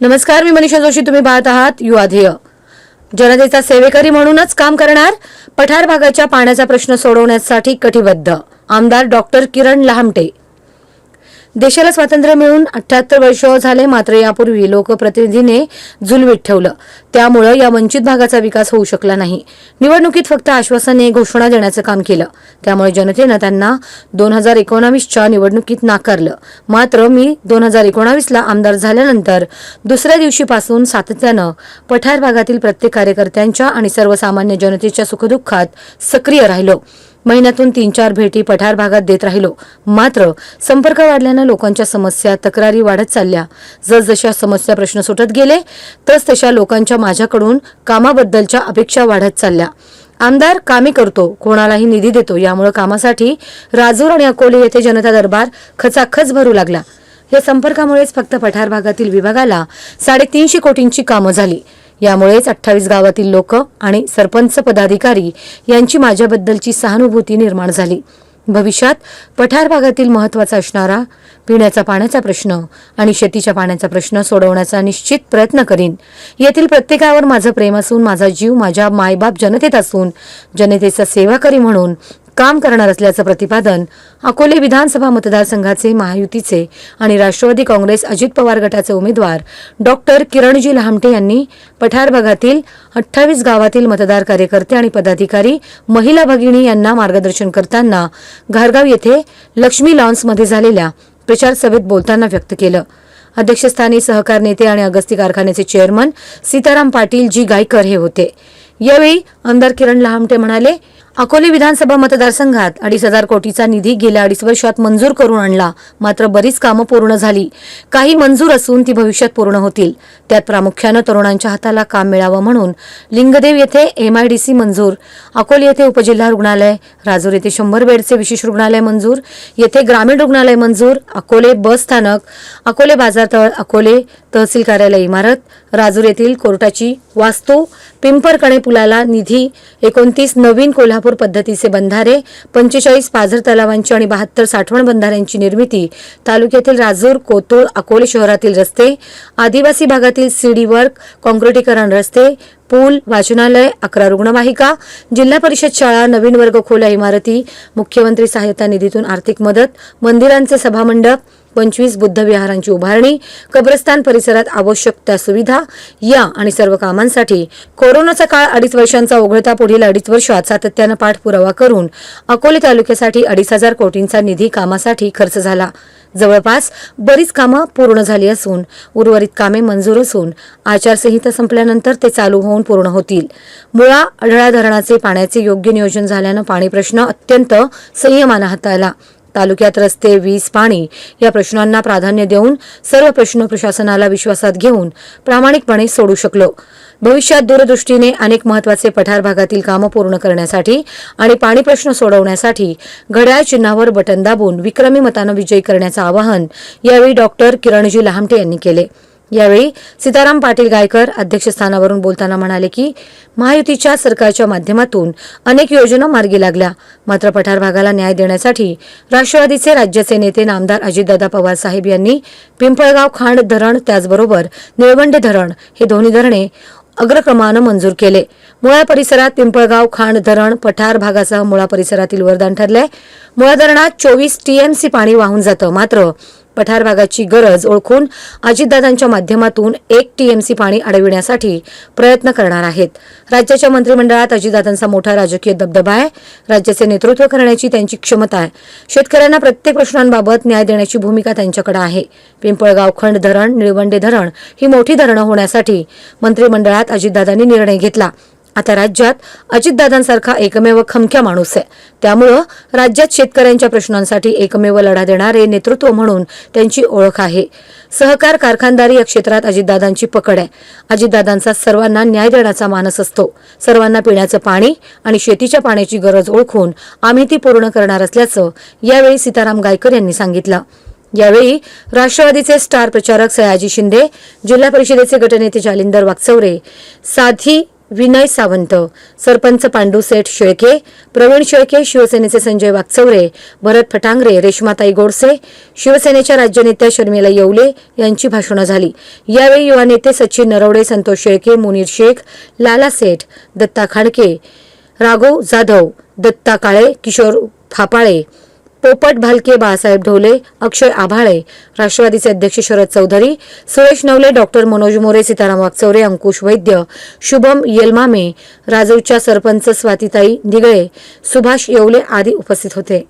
नमस्कार मी मनीषा जोशी तुम्ही पाहत आहात युवाध्येय जनतेचा सेवेकरी म्हणूनच काम करणार पठार भागाच्या पाण्याचा प्रश्न सोडवण्यासाठी कटिबद्ध. आमदार डॉक्टर किरण लहामटे. देशाला स्वातंत्र्य मिळून अठ्याहत्तर वर्ष झाले मात्र यापूर्वी लोकप्रतिनिधीने जुलवीत ठेवलं. त्यामुळं या वंचित भागाचा विकास होऊ शकला नाही. निवडणुकीत फक्त आश्वासने घोषणा देण्याचं काम केलं. त्यामुळे जनतेनं त्यांना दोन हजार एकोणावीसच्या निवडणुकीत नाकारलं. मात्र मी दोन हजार एकोणावीसला आमदार झाल्यानंतर दुसऱ्या दिवशीपासून सातत्यानं पठार भागातील प्रत्येक कार्यकर्त्यांच्या आणि सर्वसामान्य जनतेच्या सुखदुःखात सक्रिय राहिलो. महिन्यातून तीन चार भेटी पठार भागात देत राहिलो. मात्र संपर्क वाढल्यानं लोकांच्या समस्या तक्रारी वाढत चालल्या. जसजशा समस्या प्रश्न सुटत गेले तस तशा लोकांच्या माझ्याकडून कामाबद्दलच्या अपेक्षा वाढत चालल्या. आमदार कामे करतो कोणालाही निधी देतो यामुळे कामासाठी राजूर आणि अकोले येथे जनता दरबार खचाखच भरू लागला. या संपर्कामुळेच फक्त पठार भागातील विभागाला साडेतीनशे कोटींची कामं झाली. यामुळेच अठ्ठावीस गावातील लोक आणि सरपंच पदाधिकारी यांची माझ्याबद्दलची सहानुभूती निर्माण झाली. भविष्यात पठार भागातील महत्त्वाचा असणारा पिण्याचा पाण्याचा प्रश्न आणि शेतीच्या पाण्याचा प्रश्न सोडवण्याचा निश्चित प्रयत्न करीन. येथील प्रत्येकावर माझं प्रेम असून माझा जीव माझ्या मायबाप जनतेत असून जनतेचा सेवाकरी म्हणून काम करणार असल्याचं प्रतिपादन अकोले विधानसभा मतदारसंघाचे महायुतीचे आणि राष्ट्रवादी काँग्रेस अजित पवार गटाचे उमेदवार डॉक्टर किरणजी लहामटे यांनी पठार भागातील अठ्ठावीस गावातील मतदार कार्यकर्ते आणि पदाधिकारी महिला भगिनी यांना मार्गदर्शन करताना घारगाव येथे लक्ष्मी लॉन्समध्ये झालेल्या प्रचार सभेत बोलताना व्यक्त केलं. अध्यक्षस्थानी सहकार नेते आणि अगस्ती कारखान्याचे चेअरमन सीताराम पाटील जी गायकर हे होते. यावेळी आमदार किरण लहामटे म्हणाले अकोले विधानसभा मतदारसंघात अडीच हजार कोटीचा निधी गेल्या अडीच वर्षात मंजूर करून आणला. मात्र बरीच कामं पूर्ण झाली. काही मंजूर असून ती भविष्यात पूर्ण होतील. त्यात प्रामुख्यानं तरुणांच्या हाताला काम मिळावं म्हणून लिंगदेव येथे एमआयडीसी मंजूर अकोले येथे उपजिल्हा रुग्णालय राजूर येथे शंभर बेडचे विशेष रुग्णालय मंजूर येथे ग्रामीण रुग्णालय मंजूर अकोले बस स्थानक अकोले बाजारतळ अकोले तहसील कार्यालय इमारत राजूर येथील कोर्टाची वास्तू पिंपरकणे पुलाला निधी एकोणतीस नवीन कोल्हापूर पद्धतीचे बंधारे पंचेचाळीस पाझर तलावांची आणि बहात्तर साठवण बंधाऱ्यांची निर्मिती तालुक्यातील राजूर कोतुळ अकोले शहरातील रस्ते आदिवासी भागातील सीडी वर्क काँक्रिटीकरण रस्ते पूल वाचनालय अकरा रुग्णवाहिका जिल्हा परिषद शाळा नवीन वर्ग खोल्या इमारती मुख्यमंत्री सहायता निधीतून आर्थिक मदत मंदिरांचे सभामंडप पंचवीस बुद्ध विहारांची उभारणी कब्रस्तान परिसरात आवश्यक त्या सुविधा या आणि सर्व कामांसाठी कोरोनाचा काळ अडीच वर्षांचा ओघळता पुढील अडीच वर्षात सातत्यानं पाठपुरावा करून अकोले तालुक्यासाठी अडीच हजार कोटींचा निधी कामासाठी खर्च झाला. जवळपास बरीच कामं पूर्ण झाली असून उर्वरित कामे मंजूर असून आचारसंहिता संपल्यानंतर ते चालू होऊन पूर्ण होतील. मुळा अढळा धरणाचे पाण्याचे योग्य नियोजन झाल्यानं पाणी प्रश्न अत्यंत संयमानं हाताळला. तालुक्यात रस्ते वीज पाणी या प्रश्नांना प्राधान्य देऊन सर्व प्रश्न प्रशासनाला विश्वासात घेऊन प्रामाणिकपणे सोडू शकलो. भविष्यात दूरदृष्टीने अनेक महत्त्वाचे पठार भागातील कामं पूर्ण करण्यासाठी आणि पाणी प्रश्न सोडवण्यासाठी घड्याळ चिन्हावर बटन दाबून विक्रमी मतानं विजयी करण्याचं आवाहन यावेळी डॉक्टर किरणजी लहामटे यांनी केले. यावेळी सीताराम पाटील गायकर अध्यक्षस्थानावरून बोलताना म्हणाले की महायुतीच्या सरकारच्या माध्यमातून अनेक योजना मार्गी लागल्या. मात्र पठार भागाला न्याय देण्यासाठी राष्ट्रवादीचे राज्याचे नेते नामदार अजितदादा पवार साहेब यांनी पिंपळगाव खांड धरण त्याचबरोबर निळवंडे धरण हे दोन्ही धरणे अग्रक्रमानं मंजूर केले. मुळा परिसरात पिंपळगाव खांड धरण पठार भागासह मुळा परिसरातील वरदान ठरले मुळा धरणात चोवीस टीएमसी पाणी वाहून जातं. मात्र पठार भागाची गरज ओळखून अजितदादांच्या माध्यमातून एक टीएमसी पाणी अडविण्यासाठी प्रयत्न करणार आहेत. राज्याच्या मंत्रिमंडळात अजितदादांचा मोठा राजकीय दबदबा आहे. राज्याचे नेतृत्व करण्याची त्यांची क्षमता आहे. शेतकऱ्यांना प्रत्येक प्रश्नांबाबत न्याय देण्याची भूमिका त्यांच्याकडे आहे. पिंपळगाव खंड धरण निळवंडे धरण ही मोठी धरणं होण्यासाठी मंत्रिमंडळात अजितदादांनी निर्णय घेतला. आता राज्यात अजितदादांसारखा एकमेव खमक्या माणूस आहे. त्यामुळं राज्यात शेतकऱ्यांच्या प्रश्नांसाठी एकमेव लढा देणारे नेतृत्व म्हणून त्यांची ओळख आहे. सहकार कारखानदारी या क्षेत्रात अजितदादांची पकड आहे. अजितदादांचा सर्वांना न्याय देण्याचा मानस असतो. सर्वांना पिण्याचं पाणी आणि शेतीच्या पाण्याची गरज ओळखून आम्ही ती पूर्ण करणार असल्याचं यावेळी सीताराम गायकर यांनी सांगितलं. यावेळी राष्ट्रवादीचे स्टार प्रचारक सयाजी शिंदे जिल्हा परिषदेचे गटनेते जालिंदर वाकचौरे साधी विनय सावंत सरपंच पांडू सेठ शेळके प्रवीण शेळके शिवसेनेचे संजय वाकचौरे भरत फटांगरे रेश्माताई गोडसे शिवसेनेच्या राज्यनेत्या शर्मिला येवले यांची भाषणं झाली. यावेळी युवा नेते सचिन नरवडे संतोष शेळके मुनीर शेख लाला सेठ दत्ता खाडके राघव जाधव दत्ता काळे किशोर फापाळे पोपट भालके बाळासाहेब ढोले अक्षय आभाळे राष्ट्रवादीचे अध्यक्ष शरद चौधरी सुरेश नवले डॉक्टर मनोज मोरे सीताराम वागचौरे अंकुश वैद्य शुभम येलमामे राजूच्या सरपंच स्वातीताई निगळे सुभाष येवले आदी उपस्थित होते.